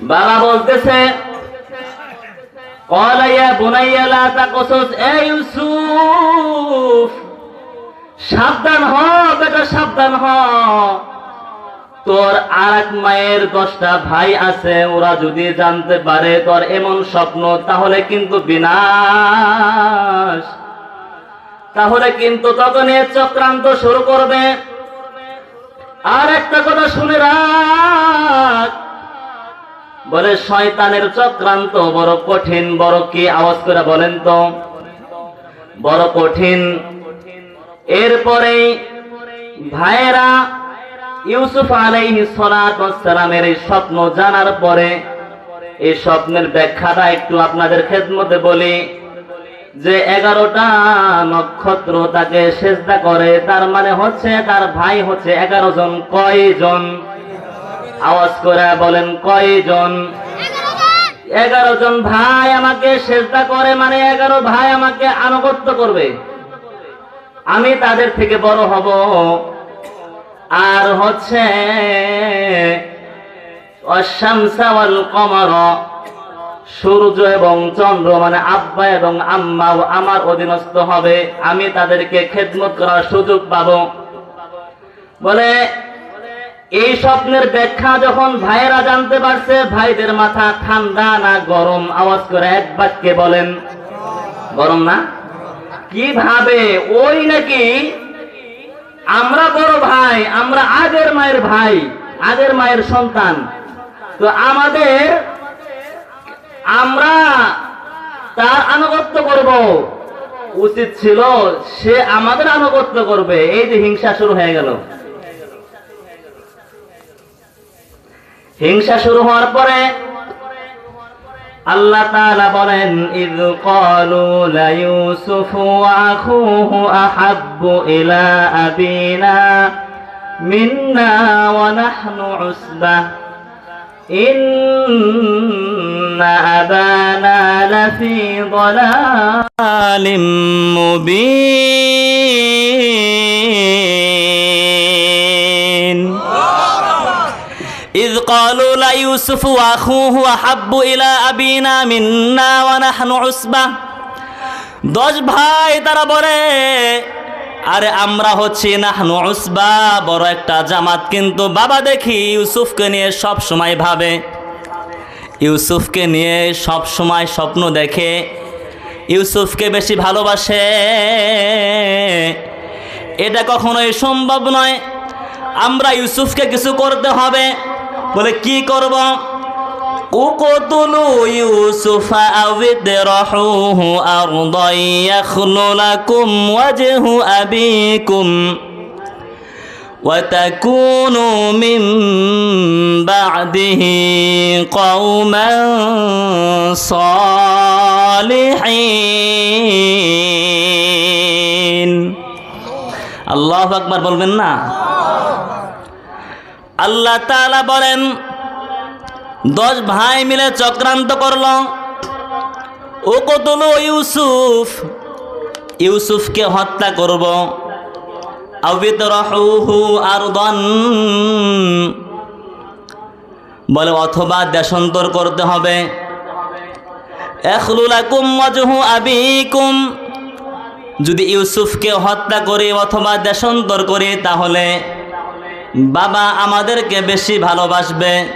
বাবা বলতেছে সাবধান হ, বেটা, সাবধান হ। তোর আর মায়ের দশটা ভাই আছে, ওরা যদি জানতে পারে তোর এমন স্বপ্ন, তাহলে কিন্তু বিনাশ। তাহলে কিন্তু তখন এ চক্রান্ত শুরু করবে। আর একটা কথা শুনে রাখ বলে, শয়তানের চক্রান্ত বড় কঠিন। বড় কি আওয়াজ করে বলেন তো? বড় কঠিন। এরপরে ভাইয়েরা ইউসুফ আলাইহি সালামের এই স্বপ্ন জানার পরে এই স্বপ্নের ব্যাখ্যাটা একটু আপনাদের খেদমতে বলি, যে এগারোটা নক্ষত্র তাকে সেজদা করে, তার মানে হচ্ছে তার ভাই হচ্ছে এগারো জন। কয়জন? আওয়াজ করে বলেন, কয়জন? এগারো জন ভাই আমাকে সেজদা করে মানে এগারো ভাই আমাকে আনুগত্য করবে। আমি তাদের থেকে বড় হব। আর হচ্ছে কমর, সূর্য এবং চন্দ্র মানে আব্বা এবং আম্মা আমার অধীনস্থ হবে। আমি তাদেরকে খেদমত করার সুযোগ পাবো। বলে এই স্বপ্নের ব্যাখ্যা যখন ভাইয়েরা জানতে পারছে, ভাইদের মাথা ঠান্ডা না গরম? আওয়াজ করে এক বাক্যে বলেন, গরম না? কীভাবে? ওই নাকি আমরা বড় ভাই, আমরা আগের মায়ের ভাই, আগের মায়ের সন্তান। তো আমাদের আমরা তার আনুগত্য করব। উচিত ছিল সে আমাদের আনুগত্য করবে। এই যে হিংসা শুরু হয়ে গেল। হিংসা শুরু হওয়ার পরে আল্লাহ তাআলা বলেন ইয ক্বালু লা ইউসুফ ওয়া আখুহু আহাব্বু ইলা আবিনা মিন্না ওয়া নাহনু উসবাহ إن أبانا لفي ضلال مبين إذ قالوا ليوسف وأخوه أحب إلى أبينا منا ونحن عصبة দশ ভাই তারা বলে আরে আমরা হচ্ছি নাহনু উসবা বড় একটা জামাত কিন্তু বাবা দেখি ইউসুফকে নিয়ে সব সময় ভাবে ইউসুফকে নিয়ে সব সময় স্বপ্ন দেখে ইউসুফকে বেশি ভালোবাসে এটা কখনোই সম্ভব নয় আমরা ইউসুফকে কিছু করতে হবে বলে কি করব উকতুলু ইউসুফ আবিদরাহুহু আরদান ইয়াখলু লাকুম ওয়াজহু আবিকুম وتكونوا من بعده قوما صالحين আল্লাহ আকবার বলবেন না আল্লাহ তাআলা বলেন, দশ ভাই মিলে চক্রান্ত করল। ও কতল ইউসুফ, ইউসুফকে হত্যা করব। আবিতরহুহু আরদন। বলে, অথবা দেশান্তর করতে হবে। আবিকুম। যদি ইউসুফকে হত্যা করে অথবা দেশান্তর করে, তাহলে বাবা আমাদেরকে বেশি ভালোবাসবে।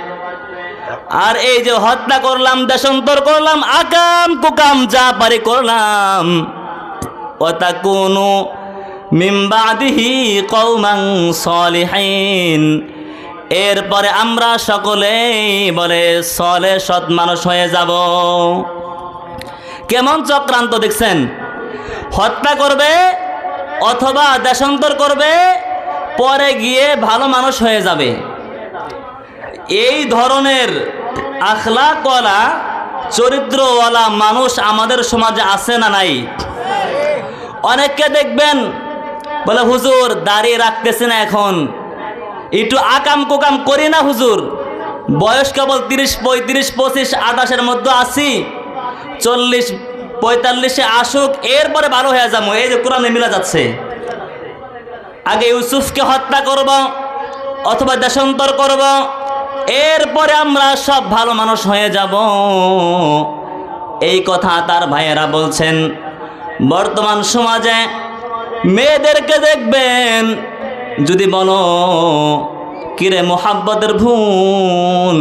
আর এই যে হত্যা করলাম, দেশান্তর করলাম, আকাম কুকাম যা পারি করলাম। ওতা কোনো মিমবাদিহি কৌমাং সলিহীন। এরপরে আমরা সকলেই বলে, সলে সৎ মানুষ হয়ে যাব। কেমন চক্রান্ত দেখছেন? হত্যা করবে অথবা দেশান্তর করবে পরে গিয়ে ভালো মানুষ হয়ে যাবে। এই ধরনের আখলাকওয়ালা, চরিত্রওয়ালা মানুষ আমাদের সমাজে আছে না নাই? অনেককে দেখবেন বলে, হুজুর দাঁড়িয়ে রাখতেছে না এখন। একটু আকাম কুকাম করি না, হুজুর। বয়স কেবল তিরিশ, পঁয়ত্রিশ, পঁচিশ, আঠাশের মধ্যে আছি। চল্লিশ, পঁয়তাল্লিশে আসুক, এরপরে ভালো হয়ে যাব। এই যে কোরআনে মিলা যাচ্ছে। আগে ইউসুফকে হত্যা করব, অথবা দেশান্তর করব, এরপরে আমরা সব ভালো মানুষ হয়ে যাব। এই কথা তার ভাইয়েরা বলছেন। বর্তমান সমাজে মেয়েদেরকে দেখবেন, যদি বলো, কিরে মোহাব্বতের ভুল,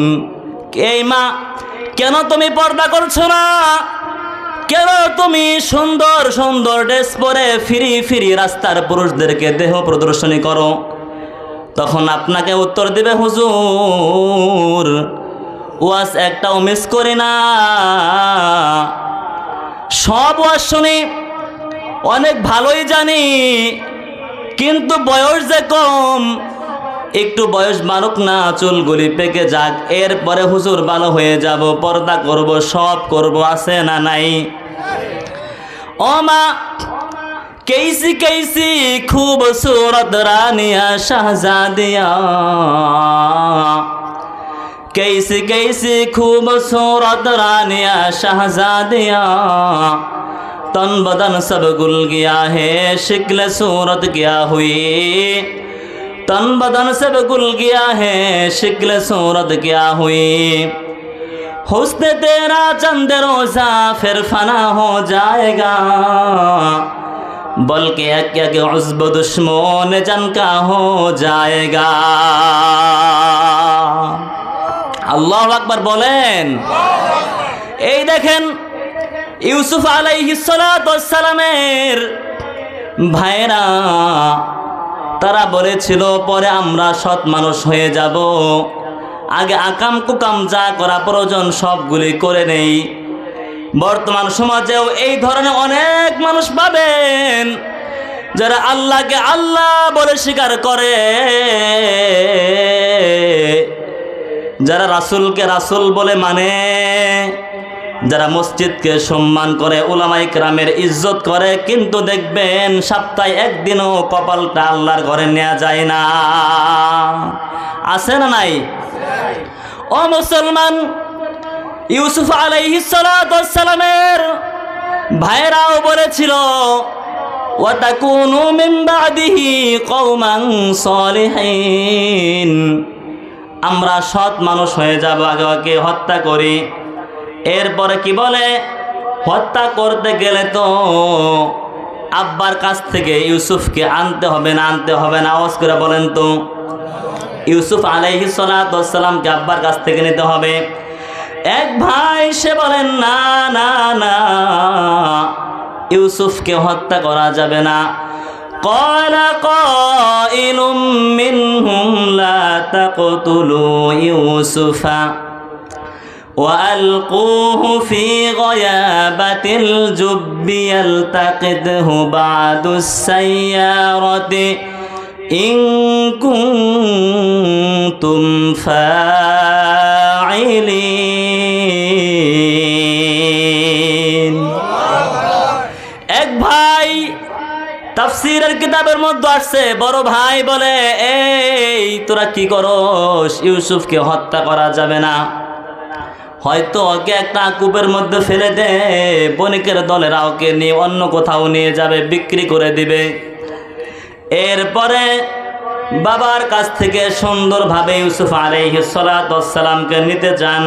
এই মা, কেন তুমি পর্দা করছ না? কেন তুমি সুন্দর সুন্দর ড্রেস পরে ফিরি ফিরি রাস্তার পুরুষদেরকে দেহ প্রদর্শনী করো? তখন আপনাকে উত্তর দিবে হুজুর, ওয়াজ একটাও মিস করি না। সব ওয়াজ শুনি, অনেক ভালোই জানি, কিন্তু বয়স যে কম একটু বয়স বাড়ুক না, চুলগুলি পেকে যাক, এরপরে হুজুর ভালো হয়ে যাব, পর্দা করব, সব করব, আছে না নাই? ও মা কেসি কেসি খুবসুরত রানিয়া শাহজাদিয়া। কেসি কেসি খুবসুরত রানিয়া শাহজাদিয়া। তন বদন সব গুল গিয়া হে শিকলে সুরত গিয়া হুই। तन बदन सब गुल गया है शिकल सूरत क्या हुई हुस्न तेरा चंद रोजा फिर फना हो जाएगा बल्कि क्या कि उज्ब दुश्मन जन का हो जाएगा আল্লাহ আকবার বলেন এই দেখেন ইউসুফ আলাইহিসালামের ভাইরা তারা বলেছিল, পরে আমরা সৎ মানুষ হয়ে যাব। আগে আকাম কুকাম যা করা প্রয়োজন সবগুলি করে নেই। বর্তমান সমাজেও এই ধরনের অনেক মানুষ পাবেন, যারা আল্লাহকে আল্লাহ বলে স্বীকার করে। যারা রাসুলকে রাসুল বলে মানে। যারা মসজিদকে সম্মান করে ওলামাই গ্রামের ইজ্জত করে, কিন্তু দেখবেন সপ্তাহে একদিনও কপালটা আল্লাহর ঘরে নেওয়া যায় না। আছে না নাই? ও মুসলমান, ইউসুফ আলাইহিসালামের ভাইরাও বলেছিল আমরা সৎ মানুষ হয়ে যাব, আগে হত্যা করি। এরপরে কি বলে হত্যা করতে গেলে তো আব্বার কাছ থেকে ইউসুফকে আনতে হবে না আনতে হবে না আওয়াজ করে বলেন তো ইউসুফ আলাইহি সালামকে আব্বার কাছ থেকে নিতে হবে এক ভাই সে বলেন না না না ইউসুফকে হত্যা করা যাবে না قال قائل منهم لا تقتلوا يوسف وألقوه في غيابة الجب يلتقطه بعد السيارة إن كنتم فاعلين এক ভাই তাফসিরের কিতাবের মধ্যে আসছে বড় ভাই বলে এই তোরা কি করস ইউসুফকে হত্যা করা যাবে না হয়তো ওকে একটা কূপের মধ্যে ফেলে দে, বণিকের দলেরা ওকে নিয়ে অন্য কোথাও নিয়ে যাবে, বিক্রি করে দিবে। এরপরে বাবার কাছ থেকে সুন্দরভাবে ইউসুফ আলাইহিস সালাতু ওয়াস সালামকে নিতে চান।